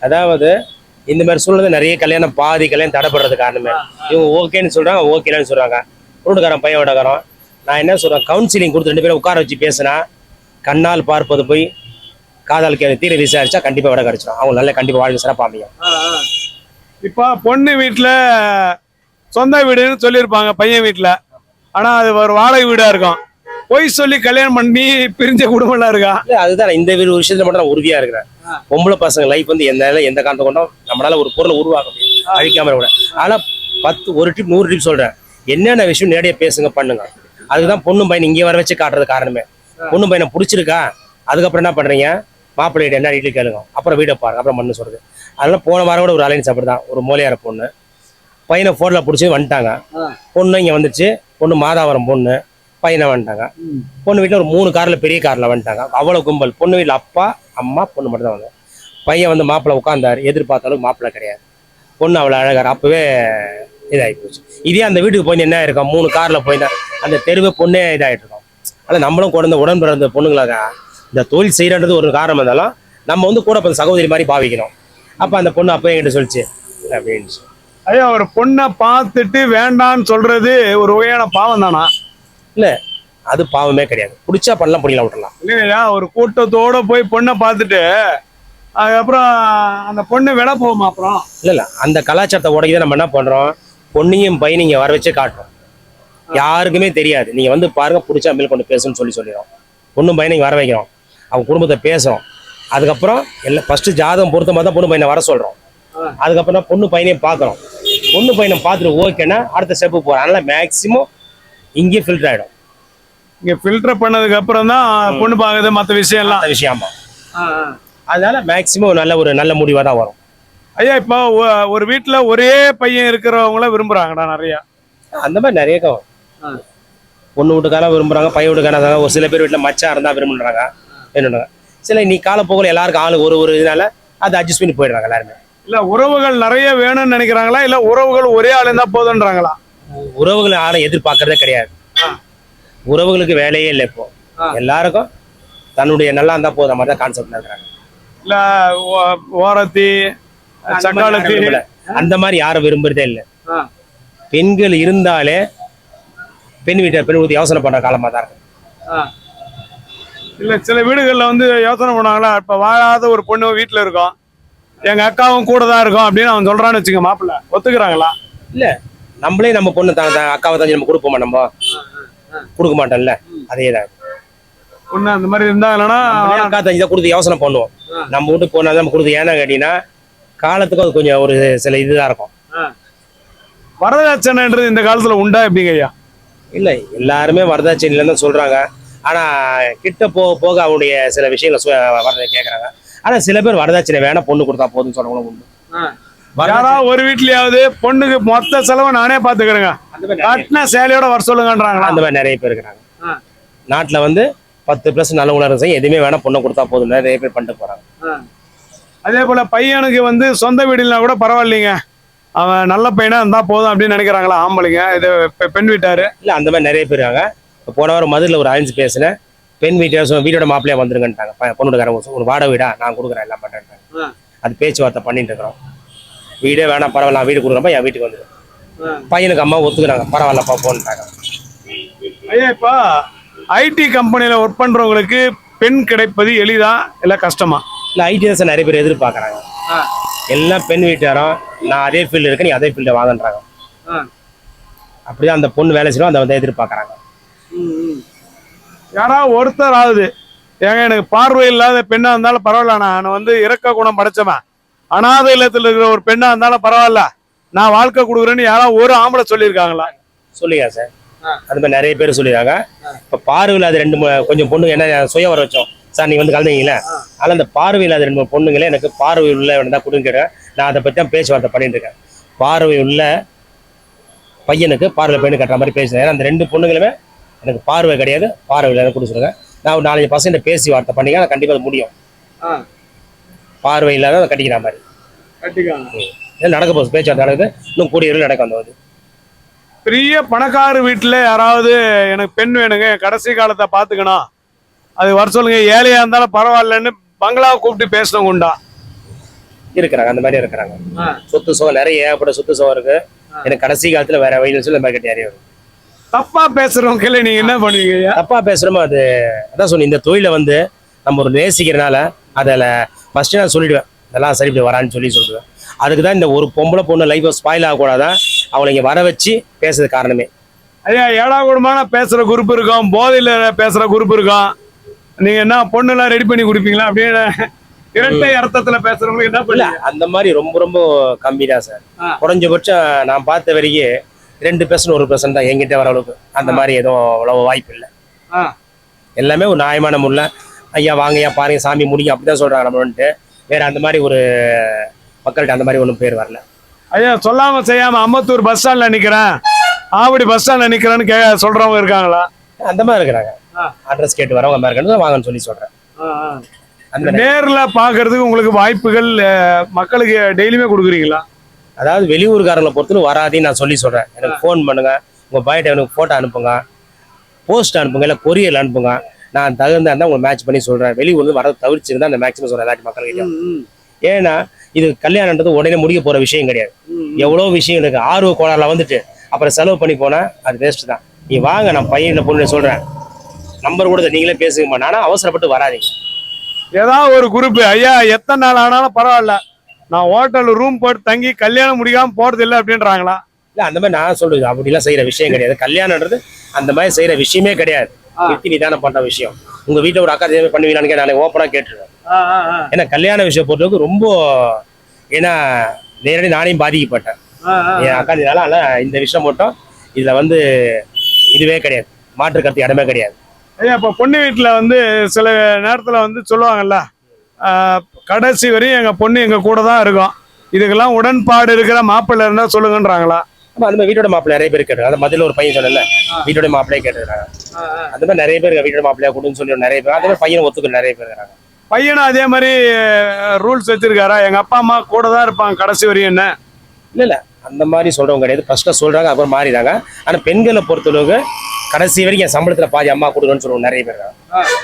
அதாவது இந்த மாதிரி சூழ்நிலை நிறைய கல்யாணம் பாதி கல்யாணம் தடைப்படுறது காரணமே. இவங்க ஓகேன்னு சொல்றாங்க ஓகேன்னு சொல்றாங்க. பொண்ணுக்காரன் பையன் விடக்காரன் நான் என்ன சொல்றேன்? கவுன்சிலிங் கொடுத்து ரெண்டு பேரும் உட்கார வச்சு பேசினா கண்ணால் பார்ப்பது போய் காதால் கே தீர விசாரிச்சா கண்டிப்பா விட கிடைச்சிடும் அவங்க நல்ல கண்டிப்பா வாழ்க்கை சிறப்பாக அமையும். இப்போ பொண்ணு வீட்டுல சொந்த வீடுன்னு சொல்லியிருப்பாங்க பையன் வீட்டுல ஆனா அது ஒரு வாடகை வீடா இருக்கும். பொய் சொல்லி கல்யாணம் பண்ணி பிரிஞ்ச குடும்பம்லாம் இருக்கா? இல்ல, அதுதான் இந்த ஒரு விஷயத்துல மட்டும் நான் உறுதியா இருக்கிறேன். பொம்பளை பசங்க லைஃப் வந்து எந்த எந்த காரணத்தை கொண்டும் நம்மளால ஒரு பொருளை உருவாக்க முடியும். அழிக்காம கூட ஆனா பத்து ஒரு டிப் நூறு டிப் சொல்றேன். என்னென்ன விஷயம் நேரடியாக பேசுங்க பண்ணுங்க. அதுதான் பொண்ணு பையன் இங்கே வர வச்சு காட்டுறது காரணமே. பொண்ணு பையனை பிடிச்சிருக்கா? அதுக்கப்புறம் என்ன பண்ணுறீங்க மாப்பிள்ளைகிட்ட என்ன டீட்டெயில் கேளுங்க. அப்புறம் வீடை பாருங்க. அப்புறம் மண்ணு சொல்றது. அதனால போன வாரம் கூட ஒரு அலைன்ஸ் அப்படிதான். ஒரு மூலையார பொண்ணு. பையனை ஃபோனில் பிடிச்சி வந்துட்டாங்க. பொண்ணு இங்கே வந்துச்சு. பொண்ணு மாதாவரம் பொண்ணு. பையனை வந்துட்டாங்க. பொண்ணு வீட்டில் ஒரு மூணு காரில் பெரிய காரில் வந்துட்டாங்க. அவ்வளோ கும்பல். பொண்ணு வீட்டில் அப்பா அம்மா பொண்ணு மட்டும் தான் வந்தாங்க பையன் வந்து மாப்பிள்ளை உட்காந்தாரு எதிர்பார்த்த அளவுக்கு மாப்பிள்ளை கிடையாது. பொண்ணு அவ்வளோ அழகார் அப்போவே இதாகி போச்சு இதே அந்த வீட்டுக்கு போய் என்ன இருக்கும் மூணு காரில் போயிருந்தா அந்த தெருவே பொண்ணே இதாகிட்டு இருக்கும் அதான் நம்மளும் குழந்த உடன் பிறந்த பொண்ணுங்களாக இந்த தொழில் செய்யறது ஒரு காரணம் இருந்தாலும் நம்ம வந்து கூட பிறந்த சகோதரி மாதிரி பாவிக்கணும். அப்போ அந்த பொண்ணு அப்போ என்கிட்ட சொல்லிச்சு அப்படின்னு ஐயா ஒரு பொண்ணை பார்த்துட்டு வேண்டான்னு சொல்றது ஒரு வகையான பாவம் தானா? அது பாவமே கிடையாது. பிடிச்சா பண்ணலாம் பிடிக்கலாம் விட்டுலாம் இல்லையா ஒரு கூட்டத்தோட போய் பொண்ணை பார்த்துட்டு அதுக்கப்புறம் அந்த பொண்ணு விலை போகுமா அப்புறம்? இல்ல இல்ல அந்த கலாச்சாரத்தை உடைக்க நம்ம என்ன பண்றோம்? பொண்ணையும் பையனையும் இங்க வர வச்சு காட்டுறோம். யாருக்குமே தெரியாது. நீங்க வந்து பாருங்க பிடிச்சா மேல் கொண்டு பேசுன்னு சொல்லி சொல்லிடுறோம். பொண்ணும் பையனை இங்க வர வைக்கிறோம். அவங்க குடும்பத்தை பேசுறோம். அதுக்கப்புறம் எல்லாம் ஃபர்ஸ்ட் ஜாதகம் பொருத்தமா தான் பொண்ணு பையனை வர சொல்றோம். அதுக்கப்புறம் தான் பொண்ணு பையனையும் பார்க்குறோம். பொண்ணு பையனை பார்த்துட்டு ஓகேன்னா அடுத்த ஸ்டெப்பு போகிறோம் அதனால மேக்ஸிமம் இங்கேயே ஃபில்டர் ஆகிடும் இங்க ஃபில்டர் பண்ணதுக்கு அப்புறம் தான் பொண்ணு பார்க்குறது மற்ற விஷயம் எல்லாம் அந்த விஷயமா அதனால மேக்ஸிமம் நல்ல ஒரு நல்ல முடிவாக தான் வரும். ஐயா இப்போ ஒரு வீட்டுல ஒரே பையன் இருக்கிறவங்கள விரும்புறாங்கடா நிறைய. அந்த மாதிரி நிறைய கம் பொண்ணு வீட்டுக்காரன் விரும்புறாங்க பையன் வீட்டுக்காரன் ஒரு சில பேர் வீட்டில் மச்சான் இருந்தால் விரும்புறாங்க என்னென்ன சில நீ காலப்போக்கில் எல்லாருக்கும் ஆளு ஒரு ஒரு இதனால அதை அட்ஜஸ்ட் பண்ணி போயிடுறாங்க எல்லாருமே. இல்ல உறவுகள் நிறைய வேணும்னு நினைக்கிறாங்களா? இல்ல உறவுகள் ஒரே ஆள் இருந்தா போதுன்றாங்களா? உறவுகளை யாரும் எதிர்பார்க்கறதே கிடையாது. உறவுகளுக்கு வேலையே இல்லை இப்போ. எல்லாருக்கும் தன்னுடைய நல்லா இருந்தா போதும் மாதிரி தான் கான்செப்ட்ல இருக்கிறாங்க. இல்ல ஓரத்தி அந்த மாதிரி யாரும் விரும்புறதே இல்லை. பெண்கள் இருந்தாலே பெண் வீட்டை பெண் ஊற்றி யோசனை பண்ற காலமா தான் இருக்கு இல்ல சில வீடுகள்ல வந்து யோசனை பண்ணுவாங்களா இப்ப வாழாத ஒரு பொண்ணு வீட்டுல இருக்கும் எங்க அக்காவும் கூட தான் இருக்கும் அப்படின்னு அவன் சொல்றான்னு வச்சுக்க மாப்பிள்ள ஒத்துக்கிறாங்களா? நம்மளே நம்ம பொண்ணு தான் அக்காவை தான் நம்ம கொடுப்போமா நம்ம? கொடுக்க மாட்டோம்ல அதே தான். பொண்ணு அந்த மாதிரி இருந்தா இல்லைன்னா நம்மளே அக்கா தங்கி தான் கொடுத்து யோசனை பண்ணுவோம். நம்ம வீட்டுக்கு போனா நம்ம கொடுத்து ஏன்னா கேட்டீங்கன்னா காலத்துக்கும் அது கொஞ்சம் ஒரு சில இதுதான் இருக்கும். வரதட்சணைன்றது இந்த காலத்துல உண்டா எப்படிங்க ஐயா இல்லை எல்லாருமே வரதட்சணையில தான் சொல்றாங்க. ஆனா கிட்ட போக போக அவனுடைய சில விஷயங்களை வரதை கேட்கறாங்க ஆனா சில பேர் வரதட்சணை வேணா பொண்ணு கொடுத்தா போதும்னு சொல்றவங்களும் உண்டு. வரதட்சணை- யாராவது ஒரு வீட்லயாவது பொண்ணுக்கு மொத்த செலவை நானே பாத்துக்கிறேங்க. கட்டின சேலையோட வர சொல்லுங்கன்றாங்களா? அந்த மாதிரி நிறைய பேர் இருக்கிறாங்க. நாட்டுல வந்து பத்து பிளஸ் நல்ல உணர்வு எதுவுமே வேணா பொண்ணு கொடுத்தா போதும் நிறைய பேர் பண்ணிட்டு போறாங்க. அதே போல பையனுக்கு வந்து சொந்த வீடு இல்லைனா கூட பரவாயில்லைங்க. அவன் நல்ல பையனா இருந்தா போதும் அப்படின்னு நினைக்கிறாங்களா ஆம்பளைங்க. இது பெண் வீட்டாரு. இல்ல அந்த மாதிரி நிறைய பேர் இருக்காங்க. இப்போ போன வாரம் மதுரில் ஒரு அலைஞ்சு பேசினேன் பெண் வீட்டை வீட்டோட மாப்பிள்ளையா வந்துருங்கன்ட்டாங்க. பொண்ணுக்காரங்க ஒரு- வாடகை வீடா? நான் கொடுக்குறேன் எல்லாம் பண்றேன்ட்டாங்க அது பேச்சுவார்த்தை பண்ணிட்டு இருக்கிறோம். வீடே வேணாம் பரவாயில்ல நான் வீடு கொடுக்குறப்ப என் வீட்டுக்கு வந்துடும் பையனுக்கு அம்மா ஒத்துக்கிறாங்க. பரவாயில்லப்பா போன்ட்டாங்க. ஐயா இப்போ ஐடி கம்பெனில ஒர்க் பண்றவங்களுக்கு பெண் கிடைப்பது எளிதா இல்ல கஷ்டமா? இல்லை ஐடி தான் நிறைய பேர் எதிர்பார்க்குறாங்க. எல்லாம் பெண் வீட்டாரும் நான் அதே ஃபீல்டு இருக்கேன் நீ அதே ஃபீல்டை வாங்கன்றாங்க. அப்படிதான் அந்த பொண்ணு வேலை செய்யணும் அதை வந்து எதிர்பார்க்குறாங்க. யாராவது ஒருத்தர் ஆகுது. ஏங்க எனக்கு பார்வை இல்லாத பெண்ணா இருந்தாலும் பரவாயில்ல நான் வந்து இறக்க குணம் படைச்சவன். அனாதை இல்லத்துல இருக்கிற ஒரு பெண்ணா இருந்தாலும் பரவாயில்ல. நான் வாழ்க்கை கொடுக்குறேன்னு யாராவது ஒரு ஆம்பளை சொல்லியிருக்காங்களா? சொல்லியா சார் அது மாதிரி நிறைய பேர் சொல்லியிருக்காங்க. இப்போ பார்வையில் அது ரெண்டு கொஞ்சம் பொண்ணுங்க என்ன சுய வர வச்சோம். சார் நீங்க வந்து கலந்தீங்களே அதனால அந்த பார்வையில் அது ரெண்டு மூணு பொண்ணுங்களே எனக்கு பார்வை உள்ள தான் கொடுங்கிறேன் நான் அதை பற்றி தான் பேச்சுவார்த்தை பண்ணிட்டு இருக்கேன். பார்வை உள்ள பையனுக்கு பார்வை பையனு கட்டுற மாதிரி பேசுறேன். ஏன்னா அந்த ரெண்டு பொண்ணுங்களுமே எனக்கு பார்வை கிடையாது பார்வை இல்லை கொடுத்துருங்க. நான் ஒரு நாலஞ்சு பசங்க பேசி வார்த்தை பண்ணிக்க நான் கண்டிப்பாக அது முடியும். பார்வை இல்லாத அதை கட்டிக்கிற மாதிரி. இது நடக்க போகுது பேச்சுவார்த்தை நடக்குது. இன்னும் கூடிய அந்த இது பெரிய பணக்கார வீட்டுல யாராவது எனக்கு பெண் வேணுங்க கடைசி காலத்தை பாத்துக்கணும் அது வர சொல்லுங்க. ஏழையா இருந்தாலும் பரவாயில்லன்னு பங்களாவை கூப்பிட்டு பேசினவங்க உண்டா இருக்கிறாங்க அந்த மாதிரி இருக்கிறாங்க. சொத்து சுகம் நிறைய ஏகப்பட்ட சொத்து சுகம் இருக்கு. எனக்கு கடைசி காலத்துல வேற வயதில் சொல்லி கட்டி அறிய வரும். தப்பா பேசுறவங்க கையில நீங்க என்ன பண்ணுவீங்க? தப்பா பேசுறோமோ அது அதான் சொன்னேன் இந்த தொழிலை வந்து நம்ம ஒரு நேசிக்கிறனால அதில் ஃபர்ஸ்ட் நான் சொல்லிடுவேன். இதெல்லாம் சரி இப்படி வரான்னு சொல்லி சொல்லுவேன் அதுக்கு தான் இந்த ஒரு பொம்பளை பொண்ணு லைஃப் ஸ்பாயில் ஆகக்கூடாதான் அவளை இங்கே வர வச்சு பேசுறது காரணமே. ஐயா ஏழா கூடமான பேசுற குரூப் இருக்கும் போதையில பேசுற குரூப் இருக்கும். நீங்க என்ன பொண்ணு எல்லாம் ரெடி பண்ணி கொடுப்பீங்களா? அப்படின்னு இரட்டை அர்த்தத்துல பேசுறவங்களுக்கு என்ன பண்ணுவீங்க? அந்த மாதிரி ரொம்ப ரொம்ப கம்மி தான் சார். குறைஞ்சபட்சம் நான் பார்த்த வரைக்கும் ரெண்டு பெர்சன்ட் ஒரு பெர்சன்ட் தான் எங்கிட்ட வர அளவுக்கு. அந்த மாதிரி எதுவும் அவ்வளோ வாய்ப்பு இல்லை. எல்லாமே ஒரு நியாயமான முறையில் ஐயா வாங்க ஐயா பாருங்க சாமி முடியும் அப்படி தான் சொல்கிறாங்க நம்ம வந்துட்டு. வேற அந்த மாதிரி ஒரு மக்கள்கிட்ட அந்த மாதிரி ஒன்றும் பேர் வரல. ஐயா சொல்லாம செய்யாம அம்பத்தூர் பஸ் ஸ்டாண்ட்ல நிக்கிறேன். ஆவடி பஸ் ஸ்டாண்ட்ல நிக்கிறேன்னு கே சொல்றவங்க இருக்காங்களா? அந்த மாதிரி இருக்கிறாங்க. அட்ரஸ் கேட்டு வரவங்க மாதிரி இருக்கிறது வாங்கன்னு சொல்லி மாதிரி. நேர்ல பாக்குறதுக்கு உங்களுக்கு வாய்ப்புகள் மக்களுக்கு டெய்லியுமே கொடுக்குறீங்களா? அதாவது வெளியூர்காரங்களை பொறுத்தவரை வராதேன்னு நான் சொல்லி சொல்கிறேன் எனக்கு ஃபோன் பண்ணுங்க. உங்கள் பாய்ட்ட எனக்கு ஃபோட்டோ அனுப்புங்க. போஸ்ட் அனுப்புங்க இல்லை கொரியர் அனுப்புங்க. நான் தகுந்த இருந்தால் உங்களுக்கு மேட்ச் பண்ணி சொல்கிறேன் வெளியூர்லேருந்து வரது தவிர்த்துருந்தா அந்த மேக்ஸிமம் சொல்கிறேன் எல்லாத்தையும் மக்கள்கிட்ட ஏன்னா இது கல்யாணன்றது உடனே முடிக்க போற விஷயம் கிடையாது. எவ்வளோ விஷயம் இருக்கு. ஆர்வ கோளாறுல வந்துட்டு. அப்புறம் செலவு பண்ணி போனா அது வேஸ்ட் தான். நீ வாங்க நான் பையன் பொண்ணு சொல்றேன். நம்பர் கூட நீங்களே பேசுங்கம்மா நானா அவசரப்பட்டு வராதீங்க. ஏதாவது ஒரு குரூப் ஐயா எத்தனை நாள் ஆனாலும் பரவாயில்ல. நான் ஹோட்டல் ரூம் போட்டு தங்கி கல்யாணம் முடிக்காம போறது இல்லை அப்படின்றாங்களா? இல்ல அந்த மாதிரி நான் சொல்றது அப்படிலாம் செய்யற விஷயம் கிடையாது. கல்யாணம்ன்றது அந்த மாதிரி செய்யற விஷயமே கிடையாது. ஆ. நிறுத்தி நிதானம் பண்ற விஷயம். உங்க வீட்டுல ஒரு அக்கா மாதிரி பண்ணுவீங்களான்னு கேட்டா நாளைக்கு ஓப்பனா கேட்டுருவேன். ஏன்னா கல்யாண விஷயம் பொறுத்தவரைக்கும் ரொம்ப ஏன்னா நேரடி நானே பாதிக்கப்பட்டேன். என் அக்கா இதனால இந்த விஷயம் மட்டும் இதுல வந்து இதுவே கிடையாது. மாற்று கருத்து இடமே கிடையாது. ஐயா இப்போ பொண்ணு வீட்டில் வந்து சில நேரத்தில் வந்து சொல்லுவாங்கல்ல கடைசி வரையும் எங்கள் பொண்ணு எங்கள் கூட தான் இருக்கும். இதுக்கெல்லாம் உடன்பாடு இருக்கிற மாப்பிள்ளை இருந்தால் சொல்லுங்கன்றாங்களா? ஆமா அந்த மாதிரி வீட்டோட மாப்பிள்ளை நிறைய பேர் கேட்டுருக்காங்க. அந்த மதில ஒரு பையன் சொன்னல வீட்டோட மாப்பிள்ளையே கேட்டுருக்காங்க. அந்த மாதிரி நிறைய பேர் வீட்டோட மாப்பிள்ளையா கொடுன்னு சொல்லி நிறைய பேர் அந்த மாதிரி பையனை ஒத்துக்க நிறைய பேர் இருக்காங்க. பையனும் அதே மாதிரி ரூல்ஸ் வச்சிருக்காரா? எங்கள் அப்பா அம்மா கூட தான் இருப்பாங்க கடைசி வரையும் என்ன இல்ல இல்ல. அந்த மாதிரி சொல்றவங்க கிடையாது. ஃபர்ஸ்ட் சொல்றாங்க அப்புறம் மாறிடுறாங்க. ஆனா பெண்களை பொறுத்தளவுக்கு கடைசி வரைக்கும் என் சம்பளத்துல பாதி அம்மா கொடுக்கணும்னு சொல்லுவாங்க நிறைய பேர்.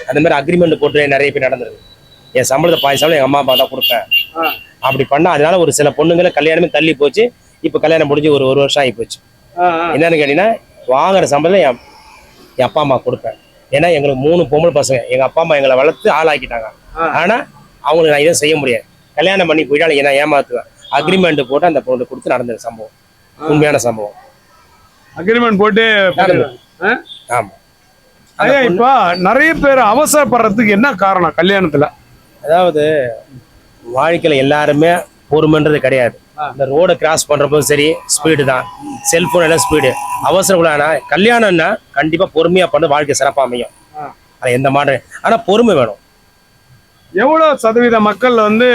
அந்த மாதிரி அக்ரிமெண்ட் போட்டு நிறைய பேர் நடந்திருக்கு. என் சம்பளத்தை பாதி சம்பளம் எங்க அம்மா அப்பா தான் கொடுப்பேன். அப்படி பண்ணா அதனால ஒரு சில பொண்ணுங்களை கல்யாணமே தள்ளி போச்சு. இப்ப கல்யாணம் முடிஞ்சு ஒரு ஒரு வருஷம் ஆகி போச்சு என்னன்னு கேட்டீங்கன்னா வாங்குற சம்பளம் என் என் அப்பா அம்மா கொடுப்பேன். ஏன்னா எங்களுக்கு மூணு பொம்பளை பசங்க. எங்க அப்பா அம்மா எங்களை வளர்த்து ஆளாக்கிட்டாங்க. ஆ. ஆனா அவங்களுக்கு நான் இதை செய்ய முடியாது. கல்யாணம் பண்ணி போயிட்டு நான் ஏமாத்துவேன். அக்ரிமெண்ட் போட்டு அந்த பொண்ணு கொடுத்து நடந்த சம்பவம். உண்மையான சம்பவம். அக்ரிமெண்ட் போட்டு. ஆமா. ஐயா இப்போ நிறைய பேர் அவசரப்படுறதுக்கு என்ன காரணம் கல்யாணத்துல? அதாவது வாழ்க்கையில எல்லாருமே பொறுமைன்றது கிடையாது. இந்த ரோடை கிராஸ் பண்றப்போ சரி ஸ்பீடு தான். செல்போன் எல்லாம் ஸ்பீடு அவசரப்படானா கல்யாணம்னா கண்டிப்பா பொறுமையா பண்ண வாழ்க்கை சிறப்பா அமையும். அது எந்த மாற்றம் ஆனா பொறுமை வேணும். எவ்வளவு சதவீத மக்கள் வந்து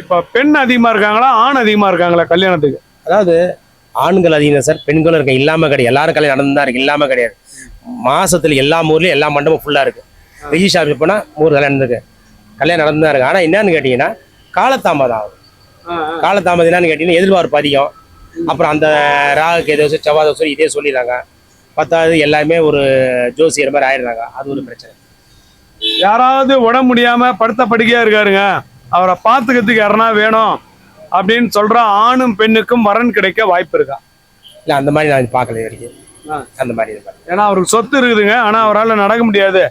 இப்ப பெண் அதிகமா இருக்காங்களா ஆண் அதிகமா இருக்காங்களா கல்யாணத்துக்கு? அதாவது ஆண்கள் அதிகம் சார் பெண்களும் இருக்கு இல்லாம கிடையாது. எல்லாரும் கல்யாணம் நடந்து தான் இருக்கு இல்லாம கிடையாது. மாசத்துல எல்லா ஊர்லயும் எல்லா மண்டபம் ஃபுல்லா இருக்கு. ரிஜிஸ்டர் ஆஃபீஸ் போனா மூணு கல்யாணம் இருக்கு. கல்யாணம் நடந்து தான் இருக்கு. ஆனா என்னன்னு கேட்டீங்கன்னா காலதாமதம் ஆகும் காலதாமதம் என்னன்னு கேட்டீங்கன்னா எதிர்பார்ப்பு அதிகம். அப்புறம் அந்த ராகுக்கு ஏதோ செவ்வாய் தோசை இதே சொல்லிடுறாங்க. பத்தாவது எல்லாமே ஒரு ஜோசியர் மாதிரி ஆயிடுறாங்க. அது ஒரு பிரச்சனை. யாராவது உடம்பு முடியாம படுத்த படுக்கையா இருக்காருங்க. அவரை பார்த்துக்கிறதுக்கு யாருன்னா வேணும் அப்படின்னு சொல்ற ஆணும் பெண்ணுக்கும் வரன் கிடைக்க வாய்ப்பு இருக்கா? இல்லை அந்த மாதிரி நான் பார்க்கல வரைக்கும். அந்த மாதிரி. ஏன்னா அவருக்கு சொத்து இருக்குதுங்க. ஆனா அவரால் நடக்க முடியாது.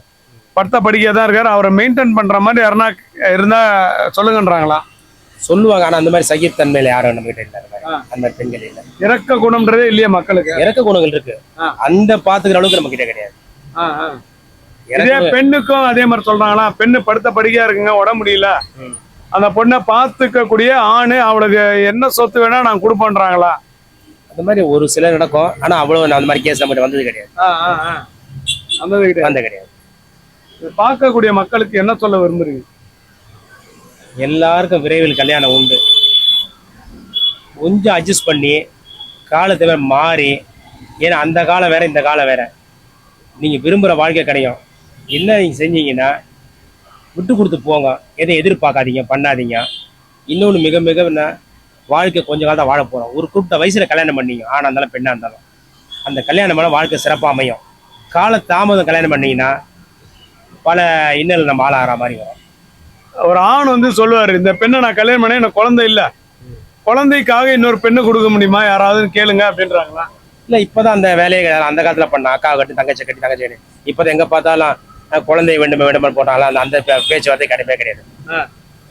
படுத்த படுக்கையா தான் இருக்காரு. அவரை மெயின்டைன் பண்ற மாதிரி யாருன்னா இருந்தா சொல்லுங்கன்றாங்களா? சொல்லுவாங்க. ஆனா அந்த மாதிரி சகித்தன்மையில யாரும் நம்ம கிட்ட இல்லை அந்த மாதிரி. பெண்கள் இல்லை. இறக்க குணம்ன்றதே இல்லையா மக்களுக்கு? இறக்க குணங்கள் இருக்கு. அந்த பாத்துக்கிற அளவுக்கு நம்ம கிட்ட கிடையாது. இதே பெண்ணுக்கும் அதே மாதிரி சொல்றாங்களா? பெண்ணு படுத்த படுக்கையா இருக்குங்க உடம்பு முடியல. அந்த பொண்ணை பார்த்துக்க கூடிய ஆணு அவளுக்கு என்ன சொத்து வேணா நான் கொடுப்பேன்றாங்களா? அந்த மாதிரி ஒரு சிலர் நடக்கும். ஆனா அவ்வளவு அந்த மாதிரி கேஸ் நம்ம வந்தது கிடையாது. அந்த கிட்ட வந்தது கிடையாது. பார்க்கக்கூடிய மக்களுக்கு என்ன சொல்ல விரும்புறீங்க? எல்லாருக்கும் விரைவில் கல்யாணம் உண்டு. கொஞ்சம் அட்ஜஸ்ட் பண்ணி காலத்தை மாறி ஏன்னா அந்த காலம் வேற இந்த காலம் வேற. நீங்க விரும்புற வாழ்க்கை கிடைக்கும். என்ன நீங்க செஞ்சீங்கன்னா விட்டு கொடுத்து போங்க. எதை எதிர்பார்க்காதீங்க பண்ணாதீங்க. இன்னொன்று மிக மிக என்ன, வாழ்க்கை கொஞ்ச காலம் தான் வாழ போறோம். ஒரு குறிப்பிட்ட வயசுல கல்யாணம் பண்ணீங்க ஆணா இருந்தாலும் பெண்ணா இருந்தாலும். அந்த கல்யாணம் பண்ண வாழ்க்கை சிறப்பாக அமையும். கால தாமதம் கல்யாணம் பண்ணீங்கன்னா பல இன்னல் நம்ம ஆளாகிற மாதிரி வரும். ஒரு ஆண் வந்து சொல்லுவாரு இந்த பெண்ணை நான் கல்யாணம் பண்ணேன் எனக்கு குழந்தை இல்ல. குழந்தைக்காக இன்னொரு பெண்ணை கொடுக்க முடியுமா? யாராவது கேளுங்க அப்படின்றாங்களா? இல்ல இப்பதான் அந்த வேலையை. அந்த காலத்துல பண்ண அக்கா கட்டி தங்கச்சி கட்டி தங்கச்சி கட்டி. இப்பதான் எங்க பார்த்தாலும் குழந்தை வேண்டும் வேண்டும் போட்டாலும் அந்த அந்த பேச்சுவார்த்தை கிடையவே கிடையாது.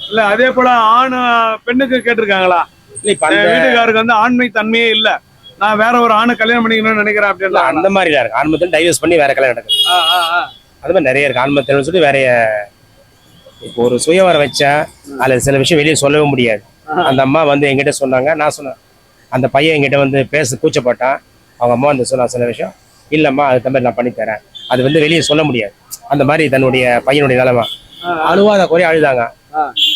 இல்ல அதே போல ஆண் பெண்ணுக்கு கேட்டிருக்காங்களா? வீட்டுக்காருக்கு வந்து ஆண்மை தன்மையே இல்ல. நான் வேற ஒரு ஆணை கல்யாணம் பண்ணிக்கணும்னு நினைக்கிறேன் அப்படின்றாங்க அந்த மாதிரி இருக்கு. ஆன்மத்தில் டைவர்ஸ் பண்ணி வேற கல்யாணம் நடக்குது. அது மாதிரி நிறைய இருக்கு. ஆன்மத்தில் சொல்லி வேற இப்போ ஒரு சுயவரம் வச்சா அதுல சில விஷயம் வெளியே சொல்லவே முடியாது. அந்த அம்மா வந்து என்கிட்ட சொன்னாங்க நான் சொன்னேன். அந்த பையன் என்கிட்ட வந்து பேச கூச்சப்பட்டான். அவங்க அம்மா வந்து சொன்னா சில விஷயம் இல்லம்மா அதுக்கு மாதிரி நான் பண்ணி தரேன் அது வந்து வெளியே சொல்ல முடியாது. அந்த மாதிரி தன்னுடைய பையனுடைய நிலைமை. அழுவாத குறைய அழுதாங்க.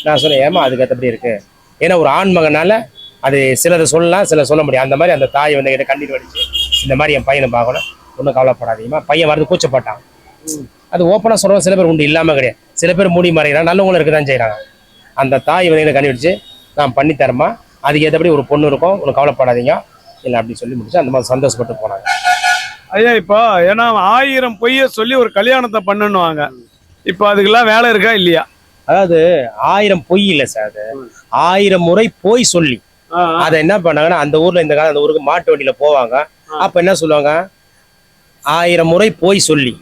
நான் சொன்னேன் ஏமா அதுக்கு ஏற்றபடி இருக்கு. ஏன்னா ஒரு ஆண் மகனால அது சிலதை சொல்லலாம் சில சொல்ல முடியும் அந்த மாதிரி அந்த தாய் வந்து என்கிட்ட கண்ணீர் வடிச்சு இந்த மாதிரி என் பையனை பார்க்கணும் ஒன்றும் கவலைப்படாதீங்கம்மா. பையன் வரது கூச்சப்பட்டான். அது ஓப்பனாக சொல்கிறோம் சில பேர் உண்டு இல்லாமல் கிடையாது. சில பேர் மூடி மறைகிறாங்க நல்லவங்களும் இருக்க தான் செய்கிறாங்க அந்த தாய் வந்து எனக்கு கண்டுபிடிச்சு நான் பண்ணித்தரேம்மா அதுக்கு ஏற்றபடி ஒரு பொண்ணு இருக்கும் உனக்கு கவலைப்படாதீங்க. இல்லை அப்படி சொல்லி முடிச்சு அந்த மாதிரி சந்தோஷப்பட்டு போனாங்க. ஐயா இப்போ ஏன்னா ஆயிரம் பொய்ய சொல்லி ஒரு கல்யாணத்தை பண்ணணுவாங்க இப்போ அதுக்கெல்லாம் வேலை இருக்கா இல்லையா? அதாவது ஆயிரம் பொய் இல்லை சார் அது. ஆயிரம் முறை போய் சொல்லி. அதை என்ன பண்ணாங்கன்னா அந்த ஊர்ல இந்த காலம் அந்த ஊருக்கு மாட்டு வண்டியில போவாங்க. அப்ப என்ன சொல்லுவாங்க? ஆயிரம் முறை போய் சொல்லி.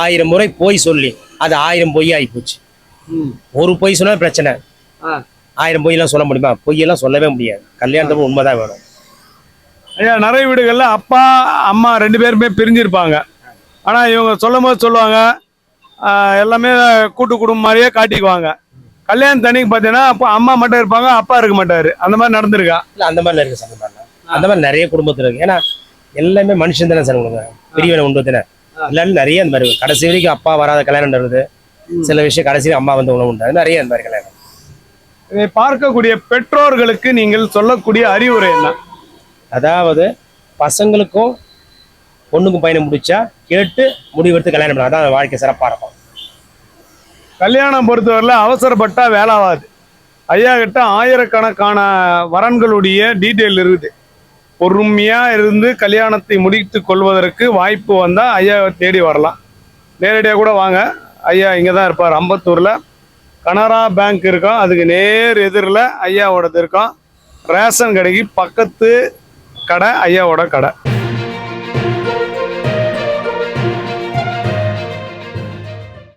ஆயிரம் முறை போய் சொல்லி. அது ஆயிரம் பொய் ஆகி போச்சு. ஒரு பொய் சொன்னா பிரச்சனை. ஆயிரம் பொய்யெல்லாம் சொல்ல முடியுமா? பொய்யெல்லாம் சொல்லவே முடியாது. கல்யாணத்துக்கு உண்மைதான் வேணும். நிறைய வீடுகள்ல அப்பா அம்மா ரெண்டு பேருமே பிரிஞ்சிருப்பாங்க. ஆனா இவங்க சொல்லும் போது சொல்லுவாங்க எல்லாமே கூட்டு குடும்பம் மாதிரியே காட்டிக்குவாங்க. கல்யாணம் தண்ணிக்கு பார்த்தீங்கன்னா அப்போ அம்மா மட்டும் இருப்பாங்க அப்பா இருக்க மாட்டாரு. அந்த மாதிரி நடந்திருக்கா? இல்ல அந்த மாதிரிலாம் இருக்கு சார் அந்த மாதிரிலாம் அந்த மாதிரி நிறைய குடும்பத்துல இருக்கு. ஏன்னா எல்லாமே மனுஷன் தானே சார் உங்களுக்கு பிரிவினை உண்டு தானே. எல்லாரும் நிறைய அந்த மாதிரி. கடைசி வரைக்கும் அப்பா வராத கல்யாணம் நடக்குது சில விஷயம் கடைசி வரைக்கும் அம்மா வந்து உணவு உண்டு. நிறைய அந்த மாதிரி கல்யாணம். இதை பார்க்கக்கூடிய பெற்றோர்களுக்கு நீங்கள் சொல்லக்கூடிய அறிவுரை என்ன? அதாவது பசங்களுக்கும் பொண்ணுக்கும் பையனை முடிச்சா கேட்டு முடிவெடுத்து கல்யாணம் பண்ணலாம். அதான் வாழ்க்கை சிறப்பாக இருக்கும். கல்யாணம் பொறுத்தவரையில் அவசரப்பட்டால் வேலை வேலாவாது ஐயா கிட்ட ஆயிரக்கணக்கான வரன்களுடைய டீட்டெயில் இருக்குது. பொறுமையாக இருந்து கல்யாணத்தை முடித்து கொள்வதற்கு வாய்ப்பு வந்தால் ஐயாவை தேடி வரலாம். நேரடியாக கூட வாங்க. ஐயா இங்கே தான் இருப்பார். அம்பத்தூரில் கனரா பேங்க் இருக்கும் அதுக்கு நேர் எதிரில் ஐயாவோடது இருக்கும் ரேஷன் கடைக்கு பக்கத்து கடை ஐயாவோட கடை.